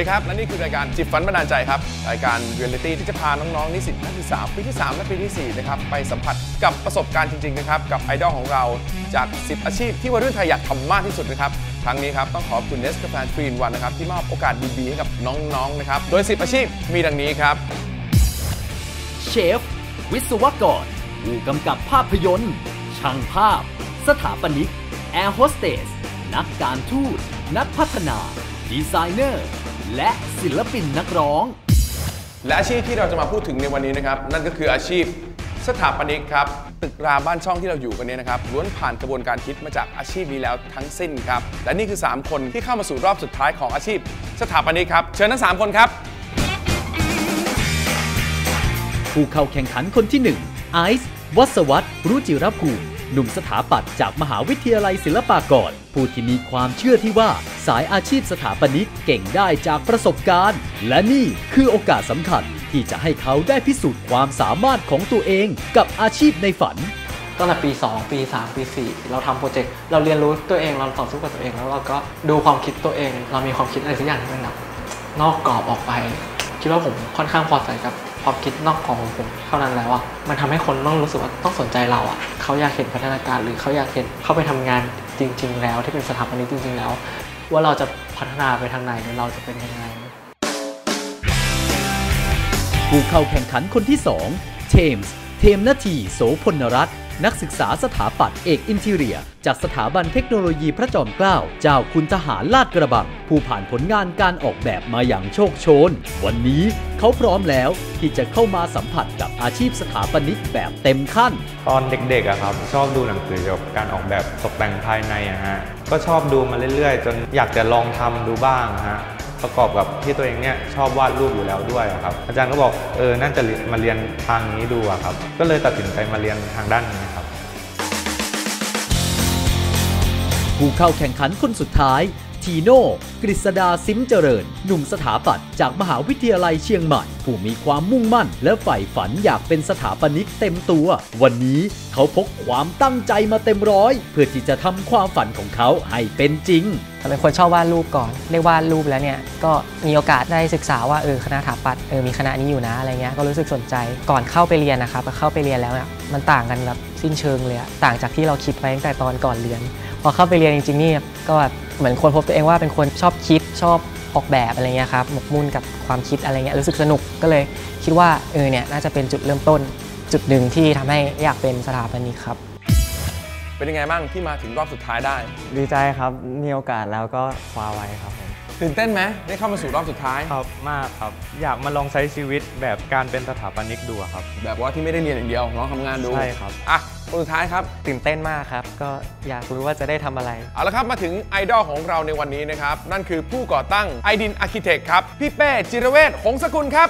ดีครับ และนี่คือรายการจิบฝันบันดาลใจครับ รายการเรียลลิตี้ที่จะพาน้องๆนิสิตนักศึกษาปีที่ 3 และปีที่ 4 นะครับ ไปสัมผัสกับประสบการณ์จริงๆนะครับกับไอดอลของเราจาก 10 อาชีพที่วัยรุ่นไทยอยากทำมากที่สุดนะครับครั้งนี้ครับต้องขอบคุณเนสกาแฟทรีนวันนะครับที่มอบโอกาสดีๆให้กับน้องๆนะครับโดย 10 อาชีพมีดังนี้ครับเชฟวิศวกรผู้กำกับภาพยนตร์ ช่างภาพ สถาปนิก แอร์โฮสเตส นักการทูต นักพัฒนา ดีไซเนอร์ และศิลปินนักร้อง และอาชีพที่เราจะมาพูดถึงในวันนี้นะครับ นั่นก็คืออาชีพสถาปนิกครับ ตึกราบ้านช่องที่เราอยู่กันเนี้นะครับล้วนผ่านกระบวนการคิดมาจากอาชีพนี้แล้วทั้งสิ้นครับ และนี่คือ 3 คนที่เข้ามาสู่รอบสุดท้ายของอาชีพ สถาปนิกครับ เชิญทั้ง 3 คนครับ ผู้เข้าแข่งขันคนที่1ไอซ์วัศวัตรรุจิรภูมิ หนุ่มสถาปัตย์จากมหาวิทยาลัยศิลปากรผู้ที่มีความเชื่อที่ว่า สายอาชีพสถาปนิกเก่งได้จากประสบการณ์ และนี่คือโอกาสสำคัญที่จะให้เขาได้พิสูจน์ความสามารถของตัวเองกับอาชีพในฝันตั้งแต่ปี 2 ปี 3 ปี 4 เราทำโปรเจกต์เราเรียนรู้ตัวเองเราต่อสู้กับตัวเอง แล้วเราก็ดูความคิดตัวเอง เรามีความคิดอะไรสักอย่างที่มันแบบนอกกรอบออกไป คิดว่าผมค่อนข้างพอใจกับ ความคิดนอกกรอบของผมเท่านั้นแล้วอะมันทำให้คนต้องรู้สึกว่าต้องสนใจเราอะเขาอยากเห็นพัฒนาการหรือเขาอยากเห็นเขาไปทำงานจริง ๆ แล้วที่เป็นสถาปนิกจริง ๆ แล้ว ว่าเราจะพัฒนาไปทางไหนหรือเราจะเป็นยังไงผู้เข้าแข่งขันคนที่ 2 เทมส์ เทมนาทีโสพลรัตน์ นักศึกษาสถาปัตย์เอกอินทีเรีย จากสถาบันเทคโนโลยีพระจอมเกล้า เจ้าคุณทหารลาดกระบัง ผู้ผ่านผลงานการออกแบบมาอย่างโชคโชน วันนี้เขาพร้อมแล้วที่จะเข้ามาสัมผัสกับอาชีพสถาปนิกแบบเต็มขั้น ตอนเด็กๆอะครับ ชอบดูหนังสือเกี่ยวกับการออกแบบตกแต่งภายในอะฮะก็ชอบดูมาเรื่อยๆ จนอยากจะลองทำดูบ้างฮะ ประกอบกับที่ตัวเองเนี่ยชอบวาดรูปอยู่แล้วด้วยครับอาจารย์ก็บอกเออน่าจะมาเรียนทางนี้ดูครับก็เลยตัดสินใจมาเรียนทางด้านนี้ครับผู้เข้าแข่งขันคนสุดท้าย ทีโน่กฤษดาซิมเจริญ หนุ่มสถาปัตย์จากมหาวิทยาลัยเชียงใหม่ ผู้มีความมุ่งมั่น และใฝ่ฝันอยากเป็นสถาปนิกเต็มตัว วันนี้เขาพกความตั้งใจมาเต็มร้อย เพื่อที่จะทำความฝันของเขาให้เป็นจริงเราเป็นคนชอบวาดรูปก่อนได้วาดรูปแล้วเนี่ยก็มีโอกาสได้ศึกษาว่าเออคณะสถาปัตย์เออมีคณะนี้อยู่นะอะไรเงี้ยก็รู้สึกสนใจก่อนเข้าไปเรียนนะครับเข้าไปเรียนแล้วเนี่ยมันต่างกันแบบสิ้นเชิงเลยอะต่างจากที่เราคิดไว้ตั้งแต่ตอนก่อนเรียน พอเข้าไปเรียนจริงๆนี่ก็แบบ เหมือนคนพบตัวเองว่าเป็นคนชอบคิดชอบออกแบบอะไรเงี้ยครับหมกมุ่นกับความคิดอะไรเงี้ยรู้สึกสนุกก็เลยคิดว่าเออเนี่ยน่าจะเป็นจุดเริ่มต้น จุดหนึ่งที่ทำให้อยากเป็นสถาปนิกครับ เป็นยังไงบ้างที่มาถึงรอบสุดท้ายได้ ดีใจครับมีโอกาสแล้วก็คว้าไว้ครับผม ตื่นเต้นไหมได้เข้ามาสู่รอบสุดท้ายครับมากครับ อยากมาลองใช้ชีวิตแบบการเป็นสถาปนิกดูอะครับ แบบว่าที่ไม่ได้เรียนอย่างเดียวลองทำงานดูใช่ครับอะคนสุดท้ายครับ ตื่นเต้นมากครับ ก็อยากรู้ว่าจะได้ทำอะไร เอาละครับมาถึงไอดอลของเราในวันนี้นะครับ นั่นคือผู้ก่อตั้งไอดินอาร์เคเต็กครับ พี่เป้จิรเวชหงสกุลครับ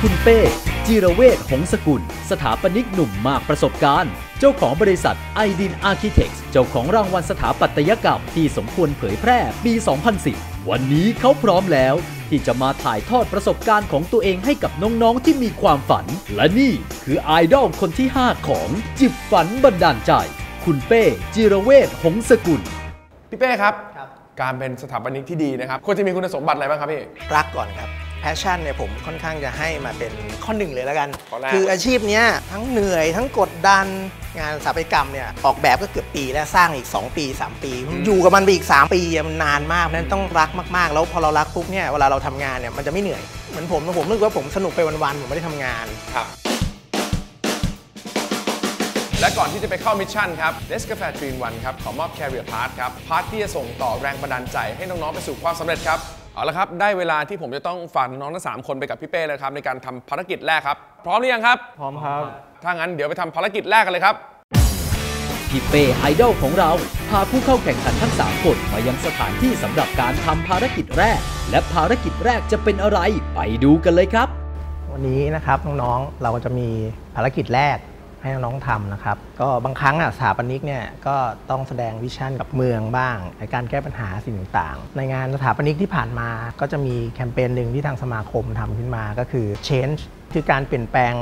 คุณเป้จิรเวชหงสกุล สถาปนิกหนุ่มมากประสบการณ์ เจ้าของบริษัทไอดินอาร์เคเต็กเจ้าของรางวัลสถาปัตยกรรมที่สมควรเผยแพร่ปี 2010 วันนี้เขาพร้อมแล้ว ที่จะมาถ่ายทอดประสบการณ์ของตัวเองให้กับน้องๆที่มีความฝัน และนี่คือไอดอลคนที่ 5 ของจิบฝันบันดาลใจ คุณเป้จิรเวชหงสกุล พี่เป้ครับ การเป็นสถาปนิกที่ดีนะครับควรจะมีคุณสมบัติอะไรบ้างครับพี่รักก่อนครับ แพชชั่นเนี่ยผมค่อนข้างจะให้มาเป็นข้อหนึ่งเลยแล้วกัน ข้อแรก คืออาชีพเนี้ยทั้งเหนื่อยทั้งกดดันงานสถาปัตยกรรมเนี่ยออกแบบก็เกือบปีแล้วสร้างอีก 2 ปี 3 ปีอยู่กับมันไปอีก 3 ปีอะมันนานมากเพราะฉะนั้นต้องรักมากๆ แล้วพอเรารักปุ๊บเนี่ยเวลาเราทำงานเนี่ยมันจะไม่เหนื่อยเหมือนผมผมรู้สึกว่าผมสนุกไปวันๆผมไม่ได้ทำงาน ครับ และก่อนที่จะไปเข้ามิชชั่นครับเ e สกาแฟทรีนวันครับ ขอมอบ Carrier Pass ครับ พาร์ทที่จะส่งต่อแรงบันดาลใจให้น้อง ๆ ไปสู่ความสำเร็จครับ เอาละครับ ได้เวลาที่ผมจะต้องฝากน้องๆทั้งสามคนไปกับพี่เป้แล้วครับในการทำภารกิจแรกครับ พร้อมหรือยังครับ พร้อมครับ ถ้างั้นเดี๋ยวไปทำภารกิจแรกกันเลยครับ พี่เป้ไอดอลของเรา พาผู้เข้าแข่งขันทั้ง 3 คนมายังสถานที่สำหรับการทำภารกิจแรก และภารกิจแรกจะเป็นอะไร ไปดูกันเลยครับ วันนี้นะครับน้องๆ เราก็จะมีภารกิจแรก ให้น้องๆทำนะครับ ก็บางครั้งอะสถาปนิกเนี่ยก็ต้องแสดงวิชั่นกับเมืองบ้าง ในการแก้ปัญหาสิ่งต่างๆ ในงานสถาปนิกที่ผ่านมาก็จะมีแคมเปญหนึ่งที่ทางสมาคมทำขึ้นมาก็คือ change คือการเปลี่ยนแปลง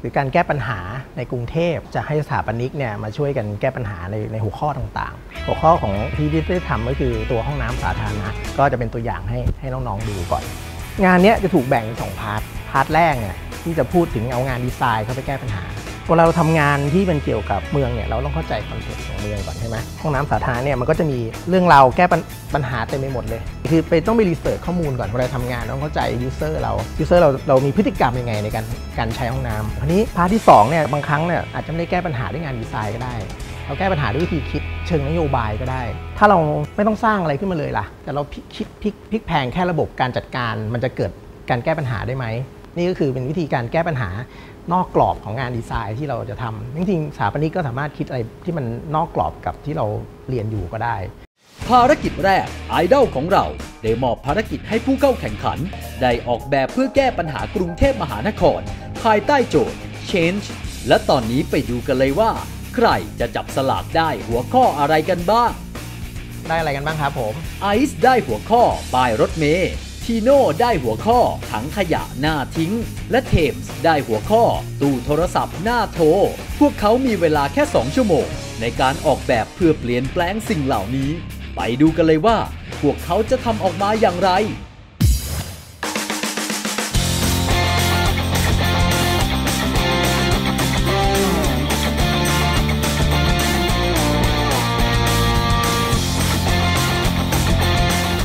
หรือการแก้ปัญหาในกรุงเทพจะให้สถาปนิกเนี่ยมาช่วยกันแก้ปัญหาในในหัวข้อต่างๆ หัวข้อของที่ที่ได้ทำก็คือตัวห้องน้ำสาธารณะก็จะเป็นตัวอย่างให้ให้น้องๆดูก่อน งานนี้จะถูกแบ่งเป็นสองพาร์ทพาร์ทแรกเนี่ยที่จะพูดถึงเอางานดีไซน์เข้าไปแก้ปัญหา เวลาเราทำงานที่เป็นเกี่ยวกับเมืองเนี่ยเราต้องเข้าใจคอนเซ็ปต์ของเมืองก่อนใช่ไหมห้องน้ำสาธารณะเนี่ยมันก็จะมีเรื่องราวแก้ปัญปญหาเต็มไปหมดเลย คือไปต้องไปรีเสิร์ชข้อมูลก่อนเวลาทำงานต้องเข้าใจยูเซอร์เรายูเซอร์เราเรามีพฤติกรรมยังไงในการการใช้ห้องน้ำทีนี้พาร์ทที่สองเนี่ยบางครั้งเนี่ยอาจจะไม่ได้แก้ปัญหาด้วยงานดีไซน์ก็ได้ เราแก้ปัญหาด้วยวิธีคิดเชิงนโยบายก็ได้ ถ้าเราไม่ต้องสร้างอะไรขึ้นมาเลยล่ะ แต่เราคิดพลิกพลิกแพงแค่ระบบการจัดการ มันจะเกิดการแก้ปัญหาได้ไหมนี่ก็คือเป็นวิธีการแก้ปัญหา นอกกรอบของงานดีไซน์ที่เราจะทำจริงๆสถาปนิกก็สามารถคิดอะไรที่มันนอกกรอบกับที่เราเรียนอยู่ก็ได้ ภารกิจแรกไอดอลของเราได้มอบภารกิจให้ผู้เข้าแข่งขัน ได้ออกแบบเพื่อแก้ปัญหากรุงเทพมหานคร ภายใต้โจทย์ Change และตอนนี้ไปดูกันเลยว่า ใครจะจับสลากได้หัวข้ออะไรกันบ้าง ได้อะไรกันบ้างครับผม ไอซ์ได้หัวข้อป้ายรถเมย์ ทีโน่ได้หัวข้อถังขยะหน้าทิ้ง และเทมส์ได้หัวข้อ ตู้โทรศัพท์หน้าโทร พวกเขามีเวลาแค่ 2 ชั่วโมง ในการออกแบบเพื่อเปลี่ยนแปลงสิ่งเหล่านี้ ไปดูกันเลยว่า พวกเขาจะทำออกมาอย่างไร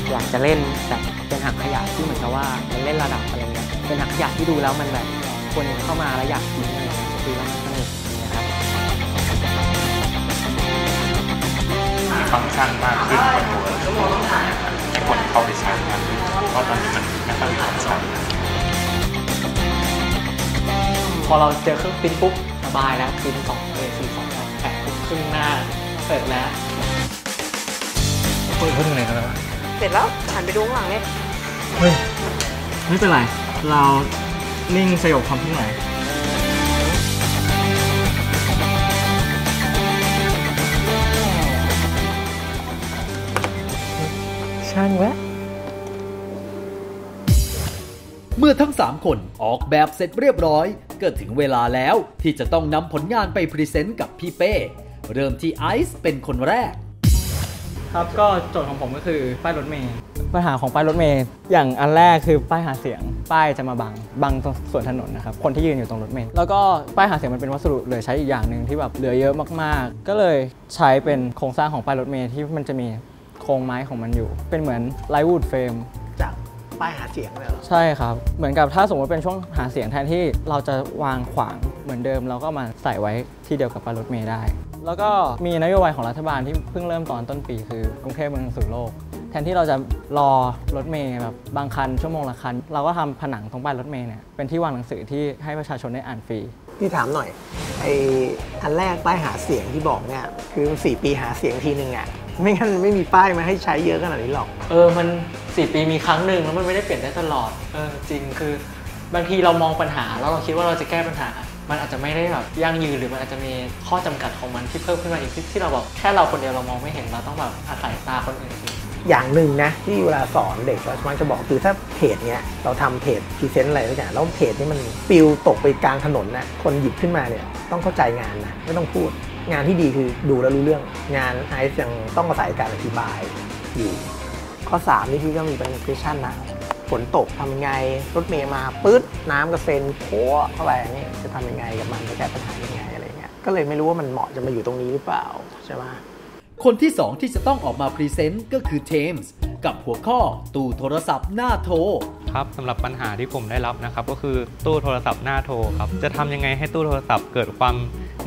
อยากจะเล่น ขยะที่เหมือนกับว่ามันเล่นระดับอะไรเงี้ยเป็นถังขยะที่ดูแล้วมันแบบคนเข้ามาแล้วอยากกินอะไรเงี้ยดูแล้วมันสนุกอย่างเงี้ยครับมีฟังก์ชันมากขึ้นกว่าตัวให้คนเข้าไปใช้มากขึ้นเพราะตอนนี้มันไม่ค่อยมีคนใช้พอเราเจอเครื่องปริ้นปุ๊บสบายแล้วปริ้นสองเอสี่สองแผ่นแปะปุ๊บครึ่งหน้าเสร็จแล้วเสร็จแล้วหันไปดูข้างหลังเนี่ย ไม่เป็นไร เรานิ่งสยบความทุกข์หน่อยช่างแวะเมื่อทั้ง 3 คนออกแบบเสร็จเรียบร้อย ก็ถึงเวลาแล้วที่จะต้องนำผลงานไปพรีเซนต์กับพี่เป้ เริ่มที่ไอซ์เป็นคนแรก ครับก็โจทย์ของผมก็คือป้ายรถเมย์ปัญหาของป้ายรถเมย์อย่างอันแรกคือป้ายหาเสียง ป้ายจะมาบังบังตรงส่วนถนนนะครับคนที่ยืนอยู่ตรงรถเมย์แล้วก็ป้ายหาเสียงมันเป็นวัสดุเหลือใช้อีกอย่างหนึ่งที่แบบเหลือเยอะมากๆ ก็เลยใช้เป็นโครงสร้างของป้ายรถเมย์ที่มันจะมีโครงไม้ของมันอยู่ เป็นเหมือนไลวูดเฟรมจากป้ายหาเสียงเลยเหรอใช่ครับ เหมือนกับถ้าสมมติเป็นช่วงหาเสียงแทนที่เราจะวางขวางเหมือนเดิม เราก็มาใส่ไว้ที่เดียวกับป้ายรถเมย์ได้ แล้วก็มีนโยบายของรัฐบาลที่เพิ่งเริ่มตอนต้นปีคือกรุงเทพเมืองสู่โลก แทนที่เราจะรอรถเมย์แบบบางคันชั่วโมงละคัน เราก็ทำผนังตรงป้ายรถเมย์เนี่ยเป็นที่วางหนังสือที่ให้ประชาชนได้อ่านฟรีพี่ถามหน่อยไออันแรกป้ายหาเสียงที่บอกเนี่ยคือ4ปีหาเสียงทีนึงอะไม่งั้นไม่มีป้ายมาให้ใช้เยอะขนาดนี้หรอก เออ มันสี่ปีมีครั้งหนึ่งแล้วมันไม่ได้เปลี่ยนได้ตลอด เออ จริง คือบางทีเรามองปัญหาแล้วเราคิดว่าเราจะแก้ปัญหา มันอาจจะไม่ได้แบบยั่งยืนหรือมันอาจจะมีข้อจำกัดของมันที่เพิ่มขึ้นมาอีกที่ที่เราแบบแค่เราคนเดียวเรามองไม่เห็นเราต้องแบบอาศัยตาคนอื่นอีกอย่างหนึ่งนะ ที่เวลาสอนเด็กเรามักจะบอกคือถ้าเพจเนี้ยเราทำเพจพรีเซนต์อะไรสักอย่างแล้วเพจนี้มันปิวตกไปกลางถนนนะคนหยิบขึ้นมาเนี่ยต้องเข้าใจงานนะไม่ต้องพูด งานที่ดีคือดูแล้วรู้เรื่องงานไอซ์ยังต้องอาศัยการอธิบายอยู่ ข้อ 3 นี่พี่ก็มีเป็นเพชชั่นนะ ฝนตกทำยังไง รถเมย์มาปื๊ดน้ำกระเซ็นโค้เข้าไปนี่จะทำยังไงกับมันจะแก้ปัญหายังไงอะไรเงี้ยก็เลยไม่รู้ว่ามันเหมาะจะมาอยู่ตรงนี้หรือเปล่าใช่ไหมคนที่ 2 ที่จะต้องออกมาพรีเซนต์ก็คือเทมส์กับหัวข้อตู้โทรศัพท์หน้าโทรครับสำหรับปัญหาที่ผมได้รับนะครับ ก็คือตู้โทรศัพท์หน้าโทรครับจะทำยังไงให้ตู้โทรศัพท์เกิดความ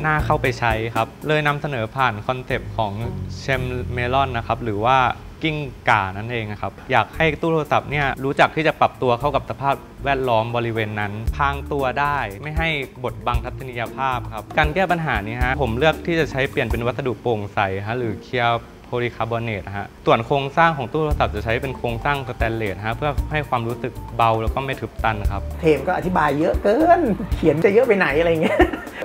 น่าเข้าไปใช้ครับเลยนำเสนอผ่านคอนเซปต์ของเชมเมลอนนะครับหรือว่า กิ้งก่านั่นเองนะครับ อยากให้ตู้โทรศัพท์เนี่ยรู้จักที่จะปรับตัวเข้ากับสภาพแวดล้อมบริเวณนั้น พางตัวได้ไม่ให้บดบังทัศนียภาพครับ การแก้ปัญหานี้ฮะผมเลือกที่จะใช้เปลี่ยนเป็นวัสดุโปร่งใสฮะหรือเคียร์โพลีคาร์บอเนตฮะ ส่วนโครงสร้างของตู้โทรศัพท์จะใช้เป็นโครงสร้างสแตนเลสฮะเพื่อให้ความรู้สึกเบาแล้วก็ไม่ทึบตันครับ เทมก็อธิบายเยอะเกิน เขียนจะเยอะไปไหนอะไรเงี้ย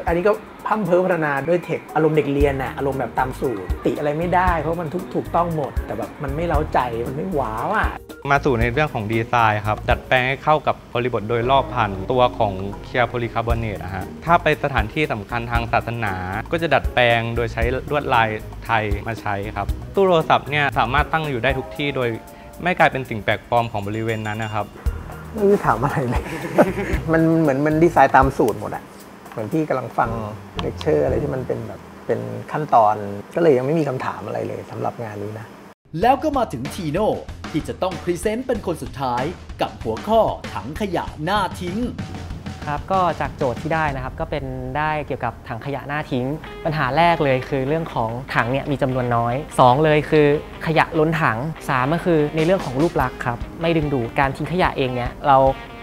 อันนี้ก็ พพัมเพ้อพัฒนาด้วยเทคอารมณ์เด็กเรียนน่ะอารมณ์แบบตามสูตรติอะไรไม่ได้ เพราะมันทุกถูกต้องหมด แต่แบบมันไม่เล้าใจมันไม่ว้าวอะมาสู่ในเรื่องของดีไซน์ครับ ดัดแปลงให้เข้ากับบริบทโดยรอบผ่านตัวของเคียร์โพลีคาร์บอเนตนะฮะถ้าไปสถานที่สำคัญทางศาสนา ก็จะดัดแปลงโดยใช้ลวดลายไทยมาใช้ครับตู้โทรศัพท์เนี่ยสามารถตั้งอยู่ได้ทุกที่โดยไม่กลายเป็นสิ่งแปลกปลอมของบริเวณนั้นนะครับไม่รู้ถามอะไรเลย มันเหมือนมันดีไซน์ตามสูตรหมดอะเห มือนพี่กำลังฟังเลคเชอร์อะไรที่มันเป็นแบบเป็นขั้นตอนก็เลยยังไม่มีคำถามอะไรเลยสำหรับงานนี้นะ แล้วก็มาถึงทีโน่ที่จะต้องพรีเซนต์เป็นคนสุดท้ายกับหัวข้อถังขยะหน้าทิ้งครับก็จากโจทย์ที่ได้นะครับก็เป็นได้เกี่ยวกับถังขยะหน้าทิ้ง ปัญหาแรกเลยคือเรื่องของถังเนี่ยมีจำนวนน้อย 2 เลยคือขยะล้นถัง 3 ก็คือในเรื่องของรูปลักษณ์ครับไม่ดึงดูดการทิ้งขยะเองเนี่ยเรา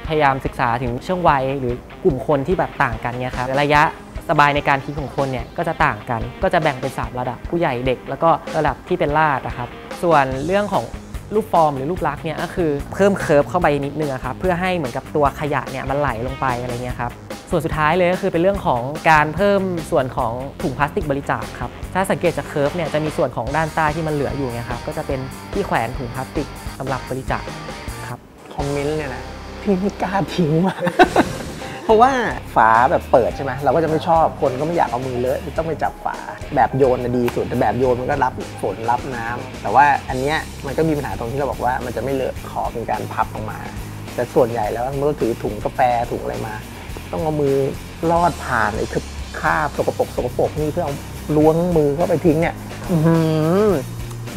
พยายามศึกษาถึงช่วงวัยหรือกลุ่มคนที่แบบต่างกันเนี่ยครับระยะสบายในการทิ้งของคนเนี่ยก็จะต่างกัน ก็จะแบ่งเป็น 3 ระดับผู้ใหญ่เด็ก แล้วก็ระดับที่เป็นลาดนะครับส่วนเรื่องของรูปฟอร์มหรือรูปลักษณ์เนี่ยก็คือเพิ่มเคิร์ฟเข้าไปนิดนึงครับเพื่อให้เหมือนกับตัวขยะเนี่ยมันไหลลงไปอะไรเงี้ยครับส่วนสุดท้ายเลยก็คือเป็นเรื่องของการเพิ่มส่วนของถุงพลาสติกบริจาคครับถ้าสังเกตจากเคิร์ฟเนี่ยจะมีส่วนของด้านใต้ที่มันเหลืออยู่ไงครับก็จะเป็นที่แขวนถุงพลาสติกสำหรับบริจาคครับคอมเมนต์เนี่ยนะ พี่ไม่กล้าทิ้งว่ะเพราะว่าฝาแบบเปิดใช่ไหมเราก็จะไม่ชอบคนก็ไม่อยากเอามือเลอะต้องไปจับฝาแบบโยนนะดีสุดแต่แบบโยนมันก็รับฝนรับน้ำแต่ว่าอันเนี้ยมันก็มีปัญหาตรงที่เราบอกว่ามันจะไม่เลอะขอบเป็นการพับออกมา แต่ส่วนใหญ่แล้วเมันก็ถือถุงกาแฟถุงอะไรมา ต้องเอามือลอดผ่านไอ้คือคาบสกปรกสกปรกนี่เพื่อเอาล้วงมือเข้าไปทิ้งเนี่ย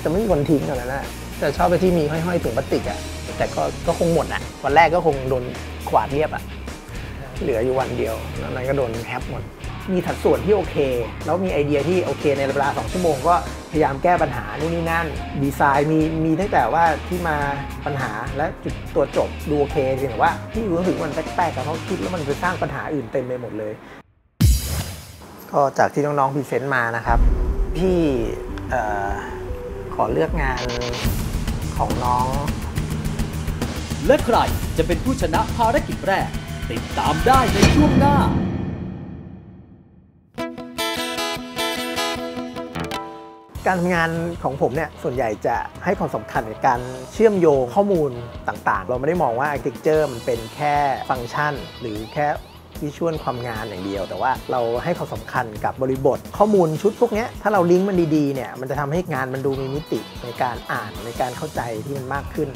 จะไม่มีคนทิ้งกันแล้วนะ แต่ชอบไปที่มีห้อยๆถุงพลาสติกอะแต่ก็ก็คงหมดอะวันแรกก็คงโดนขวาดเรียบอะเหลืออยู่วันเดียวแล้วนั้นก็โดนแฮปหมด มีถัดส่วนที่โอเค แล้วมีไอเดียที่โอเคในเวลา2ชั่วโมงก็พยายามแก้ปัญหานู่นนี่นั่น ดีไซน์มีมีตั้งแต่ว่าที่มาปัญหาและจุดตัวจบดูโอเคเพียงแต่ว่าที่รู้สึกมันแปลกๆกับเขาคิดแล้วมันไปสร้างปัญหาอื่นเต็มไปหมดเลย ก็จากที่น้องๆพรีเซนต์มานะครับ พี่ออขอเลือกงาน ของน้อง และใครจะเป็นผู้ชนะภารกิจแรก ติดตามได้ในช่วงหน้า การทำงานของผมเนี่ยส่วนใหญ่จะให้ความสำคัญกับการเชื่อมโยงข้อมูลต่างๆ เราไม่ได้มองว่า architecture มันเป็นแค่ฟังก์ชัน หรือแค่ ที่ช่วยความงานอย่างเดียว แต่ว่าเราให้ความสำคัญกับบริบท ข้อมูลชุดพวกนี้ถ้าเราลิงก์มันดีๆเนี่ยมันจะทำให้งานมันดูมีมิติในการอ่านในการเข้าใจที่มันมากขึ้น